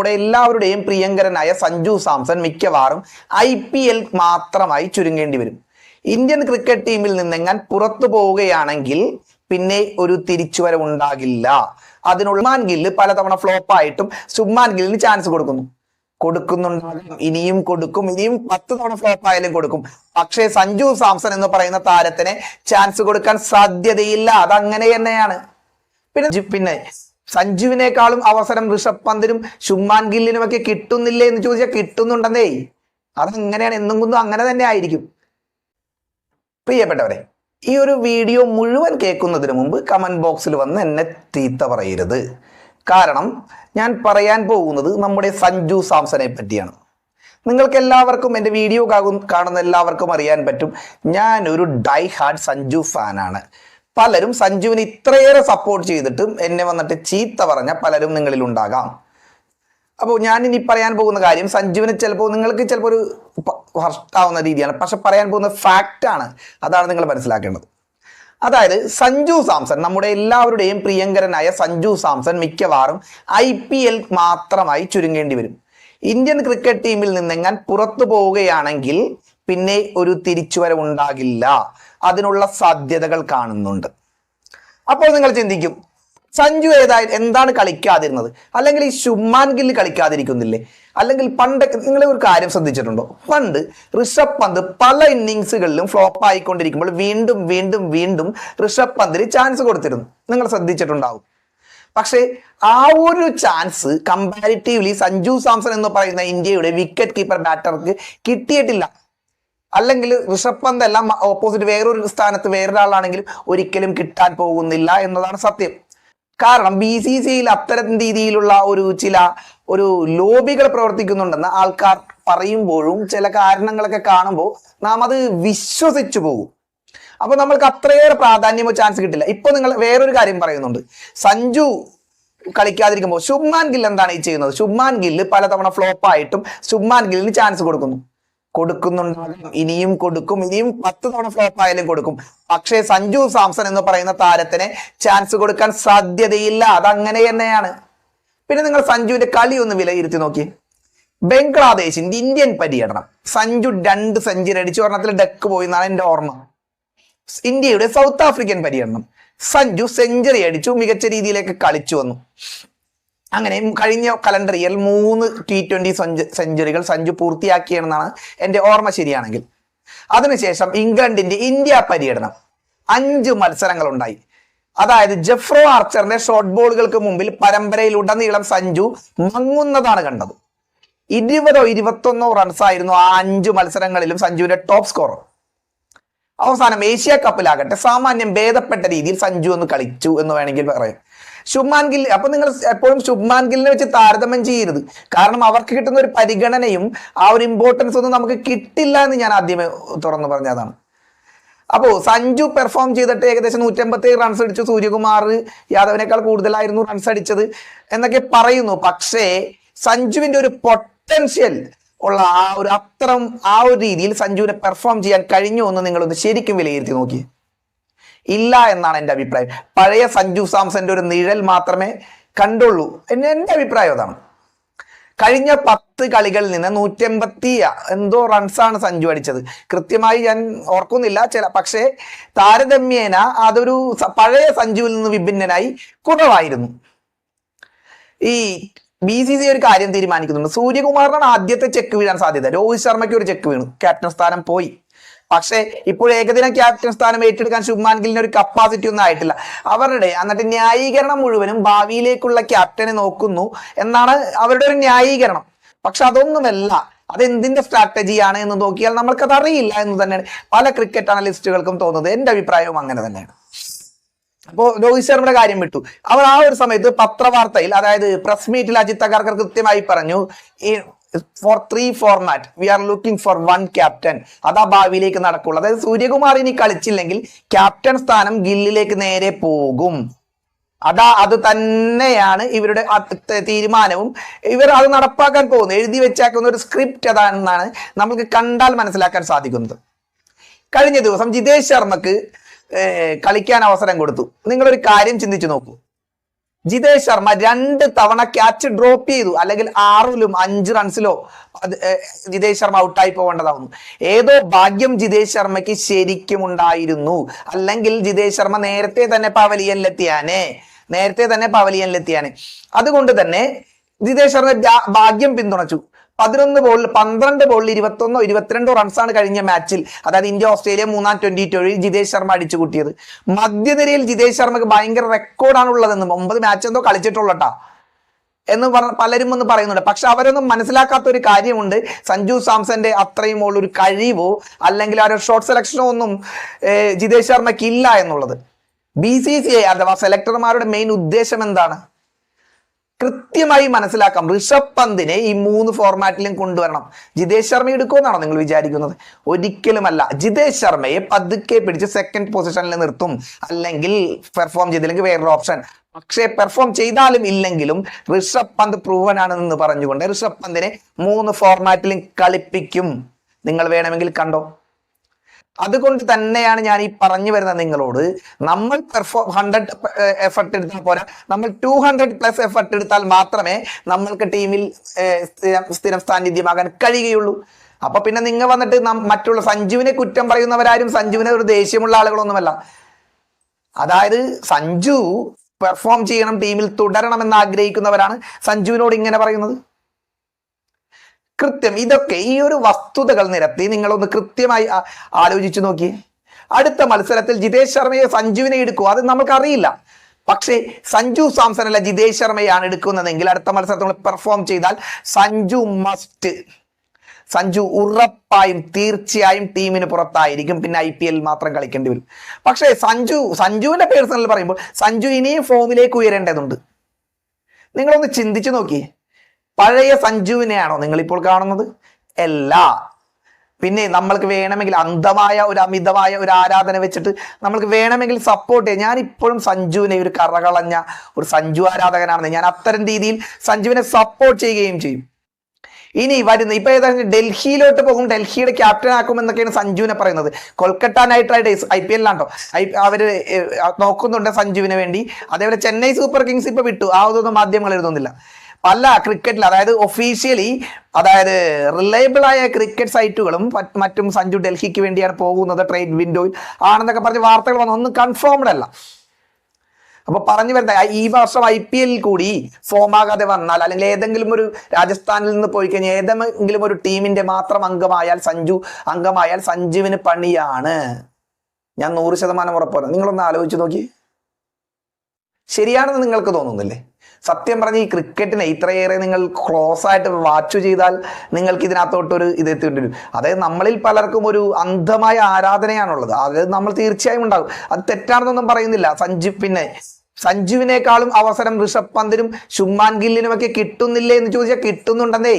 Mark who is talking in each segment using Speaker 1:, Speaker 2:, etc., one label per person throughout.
Speaker 1: നമ്മുടെ എല്ലാവരുടെയും പ്രിയങ്കരനായ സഞ്ജു സാംസൺ മിക്കവാറും ഐ പി എൽ മാത്രമായി ചുരുങ്ങേണ്ടി വരും. ഇന്ത്യൻ ക്രിക്കറ്റ് ടീമിൽ നിന്നെങ്ങാൻ പുറത്തു പോവുകയാണെങ്കിൽ പിന്നെ ഒരു തിരിച്ചുവരവ് ഉണ്ടാകില്ല. അതിനുള്ള ഉമാൻ ഗില്ല് പലതവണ ഫ്ലോപ്പ് ആയിട്ടും സുമാൻ ഗില്ലിന് ചാൻസ് കൊടുക്കുന്നു. കൊടുക്കുന്നുണ്ടാകും ഇനിയും കൊടുക്കും ഇനിയും പത്ത് തവണ ഫ്ലോപ്പ് ആയാലും കൊടുക്കും. പക്ഷേ സഞ്ജു സാംസൺ എന്ന് പറയുന്ന താരത്തിന് ചാൻസ് കൊടുക്കാൻ സാധ്യതയില്ല. അതങ്ങനെ തന്നെയാണ്. പിന്നെ പിന്നെ സഞ്ജുവിനേക്കാളും അവസരം ഋഷഭ് പന്തിനും ഷുമാൻ ഗില്ലിനും ഒക്കെ കിട്ടുന്നില്ലേ എന്ന് ചോദിച്ചാൽ കിട്ടുന്നുണ്ടെന്നേ. അതങ്ങനെയാണ്? എന്നും കുന്നും അങ്ങനെ തന്നെ ആയിരിക്കും. പ്രിയപ്പെട്ടവരെ ഈ ഒരു വീഡിയോ മുഴുവൻ കേൾക്കുന്നതിന് മുമ്പ് കമന്റ് ബോക്സിൽ വന്ന് എന്നെ തീത്ത പറയരുത്. കാരണം ഞാൻ പറയാൻ പോകുന്നത് നമ്മുടെ സഞ്ജു സാംസനെ പറ്റിയാണ്. നിങ്ങൾക്ക് എല്ലാവർക്കും എന്റെ വീഡിയോ കാണുന്ന എല്ലാവർക്കും അറിയാൻ പറ്റും. ഞാനൊരു ഡൈ ഹാർഡ് സഞ്ജു ഫാനാണ് പലരും സഞ്ജുവിന് ഇത്രയേറെ സപ്പോർട്ട് ചെയ്തിട്ടും എന്നെ വന്നിട്ട് ചീത്ത പറഞ്ഞ പലരും നിങ്ങളിൽ ഉണ്ടാകാം. അപ്പോൾ ഞാൻ ഇനി പറയാൻ പോകുന്ന കാര്യം സഞ്ജുവിന് ചിലപ്പോൾ നിങ്ങൾക്ക് ചിലപ്പോൾ ഒരു ഹർട്ടാവുന്ന രീതിയാണ്. പക്ഷെ പറയാൻ പോകുന്ന ഫാക്റ്റ് ആണ്. അതാണ് നിങ്ങൾ മനസ്സിലാക്കേണ്ടത്. അതായത് സഞ്ജു സാംസൺ നമ്മുടെ എല്ലാവരുടെയും പ്രിയങ്കരനായ സഞ്ജു സാംസൺ മിക്കവാറും ഐ പി എൽ മാത്രമായി ചുരുങ്ങേണ്ടി വരും. ഇന്ത്യൻ ക്രിക്കറ്റ് ടീമിൽ നിന്നെങ്ങാൻ പുറത്തു പോവുകയാണെങ്കിൽ പിന്നെ ഒരു തിരിച്ചുവരവ് ഉണ്ടാകില്ല അതിനുള്ള സാധ്യതകൾ കാണുന്നുണ്ട്. അപ്പോൾ നിങ്ങൾ ചിന്തിക്കും സഞ്ജു ഏതായാലും എന്താണ് കളിക്കാതിരുന്നത്? അല്ലെങ്കിൽ ഈ ശുമാൻ ഗിൽ കളിക്കാതിരിക്കുന്നില്ലേ? അല്ലെങ്കിൽ പണ്ടൊക്കെ നിങ്ങൾ ഒരു കാര്യം ശ്രദ്ധിച്ചിട്ടുണ്ടോ? പണ്ട് ഋഷഭ് പന്ത് പല ഇന്നിങ്സുകളിലും ഫ്ലോപ്പ് ആയിക്കൊണ്ടിരിക്കുമ്പോൾ വീണ്ടും വീണ്ടും വീണ്ടും ഋഷഭ് പന്തിന് ചാൻസ് കൊടുത്തിരുന്നു. നിങ്ങൾ ശ്രദ്ധിച്ചിട്ടുണ്ടാവും. പക്ഷേ ആ ഒരു ചാൻസ് കമ്പാരിറ്റീവ്ലി സഞ്ജു സാംസൺ എന്ന് പറയുന്ന ഇന്ത്യയുടെ വിക്കറ്റ് കീപ്പർ ബാറ്റർക്ക് കിട്ടിയിട്ടില്ല. അല്ലെങ്കിൽ ഋഷഭ് പന്ത് എല്ലാം ഓപ്പോസിറ്റ് വേറൊരു സ്ഥാനത്ത് വേറൊരാളാണെങ്കിലും ഒരിക്കലും കിട്ടാൻ പോകുന്നില്ല എന്നതാണ് സത്യം. കാരണം ബി സി സിയിൽ അത്തരം രീതിയിലുള്ള ഒരു ചില ഒരു ലോബികൾ പ്രവർത്തിക്കുന്നുണ്ടെന്ന് ആൾക്കാർ പറയുമ്പോഴും ചില കാരണങ്ങളൊക്കെ കാണുമ്പോൾ നാം അത് വിശ്വസിച്ചു പോകും. അപ്പൊ നമ്മൾക്ക് അത്രയേറെ പ്രാധാന്യമോ ചാൻസ് കിട്ടില്ല. ഇപ്പൊ നിങ്ങൾ വേറൊരു കാര്യം പറയുന്നുണ്ട്. സഞ്ജു കളിക്കാതിരിക്കുമ്പോൾ ശുഭ്മാൻ ഗിൽ എന്താണ് ഈ ചെയ്യുന്നത്? ശുഭ്മാൻ ഗില്ല് പലതവണ ഫ്ലോപ്പായിട്ടും ശുഭ്മാൻ ഗില്ലിന് ചാൻസ് കൊടുക്കുന്നു. കൊടുക്കുന്നുണ്ടാകും ഇനിയും കൊടുക്കും ഇനിയും പത്ത് തവണ ഫ്ലോപ്പ് ആയാലും കൊടുക്കും. പക്ഷേ സഞ്ജു സാംസൺ എന്ന് പറയുന്ന താരത്തിന് ചാൻസ് കൊടുക്കാൻ സാധ്യതയില്ല. അതങ്ങനെ തന്നെയാണ്. പിന്നെ നിങ്ങൾ സഞ്ജുവിന്റെ കളി ഒന്ന് വിലയിരുത്തി നോക്കി. ബംഗ്ലാദേശിന്റെ ഇന്ത്യൻ പര്യടനം. സഞ്ജു രണ്ട് സെഞ്ചുറി അടിച്ചു. ഒരെണ്ണത്തിൽ ഡെക്ക് പോയി എന്നാണ് എന്റെ ഓർമ്മ. ഇന്ത്യയുടെ സൗത്ത് ആഫ്രിക്കൻ പര്യടനം. സഞ്ജു സെഞ്ചുറി അടിച്ചു. മികച്ച രീതിയിലേക്ക് കളിച്ചു വന്നു. അങ്ങനെ കഴിഞ്ഞ കലണ്ടർ ഇയറിൽ മൂന്ന് ടി ട്വന്റി സെഞ്ചുറികൾ സഞ്ജു പൂർത്തിയാക്കിയെന്നാണ് എന്റെ ഓർമ്മ ശരിയാണെങ്കിൽ. അതിനുശേഷം ഇംഗ്ലണ്ടിന്റെ ഇന്ത്യ പര്യടനം. അഞ്ച് മത്സരങ്ങളുണ്ടായി. അതായത് ജെഫ്രോ ആർച്ചറിന്റെ ഷോർട്ട് ബോളുകൾക്ക് മുമ്പിൽ പരമ്പരയിലുടനീളം സഞ്ജു മങ്ങുന്നതാണ് കണ്ടത്. ഇരുപതോ ഇരുപത്തൊന്നോ റൺസ് ആയിരുന്നു ആ അഞ്ച് മത്സരങ്ങളിലും സഞ്ജുവിന്റെ ടോപ്പ് സ്കോർ അവസാനം ഏഷ്യ കപ്പിലാകട്ടെ സാമാന്യം ഭേദപ്പെട്ട രീതിയിൽ സഞ്ജു ഒന്ന് കളിച്ചു എന്ന് വേണമെങ്കിൽ പറയാം. ശുഭ്മാൻ ഗിൽ അപ്പൊ നിങ്ങൾ എപ്പോഴും ശുഭ്മാൻ ഗില്ലിനെ വെച്ച് താരതമ്യം ചെയ്യരുത്. കാരണം അവർക്ക് കിട്ടുന്ന ഒരു പരിഗണനയും ആ ഒരു ഇമ്പോർട്ടൻസ് ഒന്നും നമുക്ക് കിട്ടില്ല എന്ന് ഞാൻ ആദ്യമേ തുറന്നു പറഞ്ഞതാണ്. അപ്പോൾ സഞ്ജു പെർഫോം ചെയ്തിട്ട് ഏകദേശം നൂറ്റമ്പത്തി റൺസ് അടിച്ചു. സൂര്യകുമാർ യാദവിനേക്കാൾ കൂടുതലായിരുന്നു റൺസ് അടിച്ചത് എന്നൊക്കെ പറയുന്നു. പക്ഷേ സഞ്ജുവിന്റെ ഒരു പൊട്ടൻഷ്യൽ ഉള്ള ആ ഒരു അത്രം ആ ഒരു രീതിയിൽ സഞ്ജുവിനെ പെർഫോം ചെയ്യാൻ കഴിഞ്ഞു എന്ന് നിങ്ങളൊന്ന് ശരിക്കും വിലയിരുത്തി നോക്കി ഇല്ല എന്നാണ് എന്റെ അഭിപ്രായം. പഴയ സഞ്ജു സാംസന്റെ ഒരു നിഴൽ മാത്രമേ കണ്ടുള്ളൂ. എന്റെ അഭിപ്രായം അതാണ്. കഴിഞ്ഞ പത്ത് കളികളിൽ നിന്ന് നൂറ്റമ്പത്തി എന്തോ റൺസാണ് സഞ്ജു അടിച്ചത്. കൃത്യമായി ഞാൻ ഓർക്കുന്നില്ല ചില പക്ഷേ താരതമ്യേന അതൊരു പഴയ സഞ്ജുവിൽ നിന്ന് വിഭിന്നനായി കുറവായിരുന്നു. ഈ ബി സി സി ഒരു കാര്യം തീരുമാനിക്കുന്നുണ്ട്. സൂര്യകുമാറിനാണ് ആദ്യത്തെ ചെക്ക് വീഴാൻ സാധ്യത. രോഹിത് ശർമ്മയ്ക്ക് ഒരു ചെക്ക് വീണു. ക്യാപ്റ്റൻ സ്ഥാനം പോയി. പക്ഷേ ഇപ്പോൾ ഏകദിന ക്യാപ്റ്റൻ സ്ഥാനം ഏറ്റെടുക്കാൻ ശുഭ്മാൻ ഗില്ലിന് ഒരു കപ്പാസിറ്റി ഒന്നും ആയിട്ടില്ല. അവരുടെ എന്നിട്ട് ന്യായീകരണം മുഴുവനും ഭാവിയിലേക്കുള്ള ക്യാപ്റ്റനെ നോക്കുന്നു എന്നാണ് അവരുടെ ഒരു ന്യായീകരണം. പക്ഷെ അതൊന്നുമല്ല. അതെന്തിന്റെ സ്ട്രാറ്റജിയാണ് എന്ന് നോക്കിയാൽ നമ്മൾക്കത് അറിയില്ല എന്ന് തന്നെയാണ്. പല ക്രിക്കറ്റ് അനലിസ്റ്റുകൾക്കും തോന്നുന്നത് എന്റെ അഭിപ്രായവും അങ്ങനെ തന്നെയാണ്. അപ്പോ രോഹിത് ശർമ്മയുടെ കാര്യം വിട്ടു. അവർ ആ ഒരു സമയത്ത് പത്രവാർത്തയിൽ അതായത് പ്രസ് മീറ്റിൽ അജിത് അഗർക്കർ കൃത്യമായി പറഞ്ഞു ഈ for three format we are looking for one captain അതാ ഭാവിയിലേക്ക് നടക്കുള്ളൂ. അതായത് സൂര്യകുമാർ ഇനി കളിച്ചില്ലെങ്കിൽ ക്യാപ്റ്റൻ സ്ഥാനം ഗില്ലിലേക്ക് നേരെ പോകും. അതാ അത് തന്നെയാണ് ഇവരുടെ തീരുമാനവും. ഇവർ അത് നടപ്പാക്കാൻ പോകുന്നു. എഴുതി വെച്ചാക്കുന്ന ഒരു സ്ക്രിപ്റ്റ് അതാണെന്നാണ് നമുക്ക് കണ്ടാൽ മനസ്സിലാക്കാൻ സാധിക്കുന്നത്. കഴിഞ്ഞ ദിവസം ജിതേഷ് ശർമ്മക്ക് കളിക്കാൻ അവസരം കൊടുത്തു. നിങ്ങളൊരു കാര്യം ചിന്തിച്ചു നോക്കൂ. ജിതേഷ് ശർമ്മ രണ്ട് തവണ ക്യാച്ച് ഡ്രോപ്പ് ചെയ്തു. അല്ലെങ്കിൽ ആറിലും അഞ്ച് റൺസിലോ ജിതേഷ് ശർമ്മ ഔട്ടായി പോകേണ്ടതാവുന്നു. ഏതോ ഭാഗ്യം ജിതേഷ് ശർമ്മയ്ക്ക് ശരിക്കും ഉണ്ടായിരുന്നു. അല്ലെങ്കിൽ ജിതേഷ് ശർമ്മ നേരത്തെ തന്നെ പവലിയനിലെത്തിയാനേ. നേരത്തെ തന്നെ പവലിയനിലെത്തിയാനേ. അതുകൊണ്ട് തന്നെ ജിതേഷ് ശർമ്മ ഭാഗ്യം പിന്തുണച്ചു. പതിനൊന്ന് ബോളിൽ പന്ത്രണ്ട് ബോളിൽ ഇരുപത്തൊന്നോ ഇരുപത്തിരണ്ടോ റൺസാണ് കഴിഞ്ഞ മാച്ചിൽ അതായത് ഇന്ത്യ ഓസ്ട്രേലിയ മൂന്നാം ട്വന്റി ട്വൽവിൽ ജിതേഷ് ശർമ്മ അടിച്ചു കൂട്ടിയത്. മധ്യനിരയിൽ ജിതേഷ് ശർമ്മക്ക് ഭയങ്കര റെക്കോർഡാണ് ഉള്ളതെന്ന് ഒമ്പത് മാച്ച് എന്തോ കളിച്ചിട്ടുള്ളട്ടാ എന്ന് പറഞ്ഞ പലരും ഒന്ന് പറയുന്നുണ്ട്. പക്ഷെ അവരൊന്നും മനസ്സിലാക്കാത്ത ഒരു കാര്യമുണ്ട്. സഞ്ജു സാംസന്റെ അത്രയും ഉള്ള ഒരു കഴിവോ അല്ലെങ്കിൽ ആ ഒരു ഷോർട്ട് സെലക്ഷനോ ഒന്നും ജിതേഷ് ശർമ്മയ്ക്ക് ഇല്ല എന്നുള്ളത്. ബി സി സി ഐ അഥവാ സെലക്ടർമാരുടെ മെയിൻ ഉദ്ദേശം എന്താണ്? കൃത്യമായി മനസ്സിലാക്കാം. ഋഷഭ് പന്തിനെ ഈ മൂന്ന് ഫോർമാറ്റിലും കൊണ്ടുവരണം. ജിതേഷ് ശർമ്മ എടുക്കുമെന്നാണോ നിങ്ങൾ വിചാരിക്കുന്നത്? ഒരിക്കലുമല്ല. ജിതേഷ് ശർമ്മയെ പതുക്കെ പിടിച്ച് സെക്കൻഡ് പൊസിഷനിൽ നിർത്തും. അല്ലെങ്കിൽ പെർഫോം ചെയ്തില്ലെങ്കിൽ വേറൊരു ഓപ്ഷൻ പക്ഷേ പെർഫോം ചെയ്താലും ഇല്ലെങ്കിലും ഋഷഭ് പന്ത് പ്രൂവൻ ആണെന്ന് പറഞ്ഞുകൊണ്ട് ഋഷഭ് പന്തിനെ മൂന്ന് ഫോർമാറ്റിലും കളിപ്പിക്കും. നിങ്ങൾ വേണമെങ്കിൽ കണ്ടോ? അതുകൊണ്ട് തന്നെയാണ് ഞാൻ ഈ പറഞ്ഞു വരുന്നത് നിങ്ങളോട്. നമ്മൾ പെർഫോം ഹൺഡ്രഡ് എഫർട്ട് എടുത്താൽ പോരാ. നമ്മൾ ടു ഹൺഡ്രഡ് പ്ലസ് എഫർട്ട് എടുത്താൽ മാത്രമേ നമ്മൾക്ക് ടീമിൽ സ്ഥിരം സാന്നിധ്യമാകാൻ കഴിയുകയുള്ളൂ. അപ്പൊ പിന്നെ നിങ്ങൾ വന്നിട്ട് മറ്റുള്ള സഞ്ജുവിനെ കുറ്റം പറയുന്നവരാരും സഞ്ജുവിനെ ഒരു ദേഷ്യമുള്ള ആളുകളൊന്നുമല്ല. അതായത് സഞ്ജു പെർഫോം ചെയ്യണം ടീമിൽ തുടരണം എന്ന് ആഗ്രഹിക്കുന്നവരാണ് സഞ്ജുവിനോട് ഇങ്ങനെ പറയുന്നത്. കൃത്യം ഇതൊക്കെ ഈ ഒരു വസ്തുതകൾ നിരത്തി നിങ്ങളൊന്ന് കൃത്യമായി ആലോചിച്ചു നോക്കിയേ അടുത്ത മത്സരത്തിൽ ജിതേഷ് ശർമ്മയെ സഞ്ജുവിനെ എടുക്കുക അത് നമുക്കറിയില്ല. പക്ഷേ സഞ്ജു സാംസൺ അല്ല ജിതേഷ് ശർമ്മയാണ് എടുക്കുന്നതെങ്കിൽ അടുത്ത മത്സരത്തിൽ നമ്മൾ പെർഫോം ചെയ്താൽ സഞ്ജു മസ്റ്റ് സഞ്ജു ഉറപ്പായും തീർച്ചയായും ടീമിന് പുറത്തായിരിക്കും. പിന്നെ ഐ പി എൽ മാത്രം കളിക്കേണ്ടി വരും. പക്ഷേ സഞ്ജു സഞ്ജുവിന്റെ പേഴ്സണൽ പറയുമ്പോൾ സഞ്ജു ഇനിയും ഫോമിലേക്ക് ഉയരേണ്ടതുണ്ട്. നിങ്ങളൊന്ന് ചിന്തിച്ചു നോക്കിയേ പഴയ സഞ്ജുവിനെയാണോ നിങ്ങൾ ഇപ്പോൾ കാണുന്നത്? അല്ല. പിന്നെ നമ്മൾക്ക് വേണമെങ്കിൽ അന്ധമായ ഒരു അമിതമായ ഒരു ആരാധന വെച്ചിട്ട് നമ്മൾക്ക് വേണമെങ്കിൽ സപ്പോർട്ട് ചെയ്യാം. ഞാൻ ഇപ്പോഴും സഞ്ജുവിനെ ഒരു കറകളഞ്ഞ ഒരു സഞ്ജു ആരാധകനാണ് ഞാൻ അത്തരം രീതിയിൽ സഞ്ജുവിനെ സപ്പോർട്ട് ചെയ്യുകയും ചെയ്യും. ഇനി വരുന്ന ഇപ്പൊ ഏതായാലും ഡൽഹിയിലോട്ട് പോകും. ഡൽഹിയുടെ ക്യാപ്റ്റൻ ആക്കും എന്നൊക്കെയാണ് സഞ്ജുവിനെ പറയുന്നത്. Kolkata Knight Riders I P എല്ലാണ്ടോ ഐ അവർ നോക്കുന്നുണ്ട് സഞ്ജുവിന് വേണ്ടി. അതേപോലെ ചെന്നൈ സൂപ്പർ കിങ്സ് ഇപ്പൊ വിട്ടു. ആ ഒന്നും മാധ്യമങ്ങൾ എഴുതുന്നില്ല. പല ക്രിക്കറ്റിൽ അതായത് ഒഫീഷ്യലി അതായത് റിലയബിൾ ആയ ക്രിക്കറ്റ് സൈറ്റുകളും മറ്റ് സഞ്ജു ഡൽഹിക്ക് വേണ്ടിയാണ് പോകുന്നത് ട്രേഡ് വിൻഡോയിൽ ആണെന്നൊക്കെ പറഞ്ഞ് വാർത്തകൾ വന്നു. ഒന്നും കൺഫേംഡ് അല്ല. അപ്പൊ പറഞ്ഞു വരുന്ന ഈ വർഷം ഐ പി എല്ലിൽ കൂടി ഫോം ആകാതെ വന്നാൽ അല്ലെങ്കിൽ ഏതെങ്കിലും ഒരു രാജസ്ഥാനിൽ നിന്ന് പോയി കഴിഞ്ഞാൽ ഏതെങ്കിലും ഒരു ടീമിന്റെ മാത്രം അംഗമായാൽ സഞ്ജു അംഗമായാൽ സഞ്ജുവിന് പണിയാണ്. ഞാൻ നൂറ് ശതമാനം ഉറപ്പാണ് നിങ്ങളൊന്ന് ആലോചിച്ച് നോക്കി. ശരിയാണെന്ന് നിങ്ങൾക്ക് തോന്നുന്നില്ലേ? സത്യം പറഞ്ഞ ഈ ക്രിക്കറ്റിനെ ഇത്രയേറെ നിങ്ങൾ ക്ലോസ് ആയിട്ട് വാച്ച് ചെയ്താൽ നിങ്ങൾക്ക് ഇതിനകത്തോട്ടൊരു ഇത് എത്തിയിട്ട് വരും. അതായത് നമ്മളിൽ പലർക്കും ഒരു അന്ധമായ ആരാധനയാണുള്ളത്. അത് നമ്മൾ തീർച്ചയായും ഉണ്ടാകും. അത് തെറ്റാണെന്നൊന്നും പറയുന്നില്ല. സഞ്ജു പിന്നെ സഞ്ജുവിനേക്കാളും അവസരം ഋഷഭ് പന്തിനും ഗില്ലിനും ഒക്കെ കിട്ടുന്നില്ലേ എന്ന് ചോദിച്ചാൽ കിട്ടുന്നുണ്ടെന്നേ.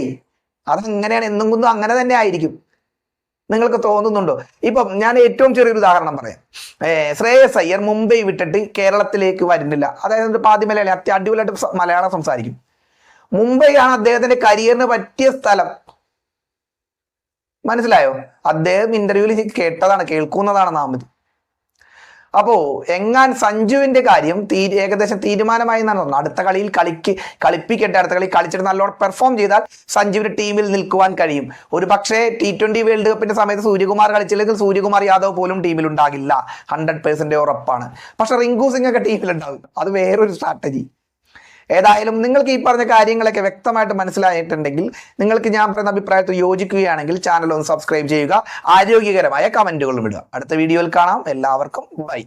Speaker 1: അതങ്ങനെയാണ്. എന്നും കൊണ്ടും അങ്ങനെ തന്നെ ആയിരിക്കും. നിങ്ങൾക്ക് തോന്നുന്നുണ്ടോ? ഇപ്പം ഞാൻ ഏറ്റവും ചെറിയൊരു ഉദാഹരണം പറയാം. ശ്രേയസ് അയ്യർ മുംബൈ വിട്ടിട്ട് കേരളത്തിലേക്ക് വരുന്നില്ല. അതായത് പാതി മലയാളി അത്യ അടിപൊളിയായിട്ട് മലയാളം സംസാരിക്കും. മുംബൈ ആണ് അദ്ദേഹത്തിന്റെ കരിയറിന് പറ്റിയ സ്ഥലം. മനസ്സിലായോ? അദ്ദേഹം ഇന്റർവ്യൂവിൽ കേട്ടതാണ് കേൾക്കുന്നതാണ് നാം ഇത് അപ്പോ എങ്ങാൻ സഞ്ജുവിന്റെ കാര്യം തീ ഏകദേശം തീരുമാനമായി എന്നാണ് തോന്നുന്നത്. അടുത്ത കളിയിൽ കളിക്ക് കളിപ്പിക്കട്ടെ അടുത്ത കളി കളിച്ചിട്ട് നല്ലോണം പെർഫോം ചെയ്താൽ സഞ്ജുവിന് ടീമിൽ നിൽക്കുവാൻ കഴിയും. ഒരു പക്ഷേ ടി ട്വന്റി വേൾഡ് കപ്പിന്റെ സമയത്ത് സൂര്യകുമാർ കളിച്ചില്ലെങ്കിൽ സൂര്യകുമാർ യാദവ് പോലും ടീമിൽ ഉണ്ടാകില്ല. ഹൺഡ്രഡ് പേഴ്സെന്റ് ഉറപ്പാണ്. പക്ഷേ റിങ്കു സിംഗ് ഒക്കെ ടീമിൽ ഉണ്ടാകും അത് വേറൊരു സ്ട്രാറ്റജി ഏതായാലും നിങ്ങൾക്ക് ഈ പറഞ്ഞ കാര്യങ്ങളൊക്കെ വ്യക്തമായിട്ട് മനസ്സിലായിട്ടുണ്ടെങ്കിൽ നിങ്ങൾക്ക് ഞാൻ പറയുന്ന അഭിപ്രായത്തിൽ യോജിക്കുകയാണെങ്കിൽ ചാനൽ ഒന്ന് സബ്സ്ക്രൈബ് ചെയ്യുക. ആരോഗ്യകരമായ കമന്റുകളും ഇടുക. അടുത്ത വീഡിയോയിൽ കാണാം. എല്ലാവർക്കും ബൈ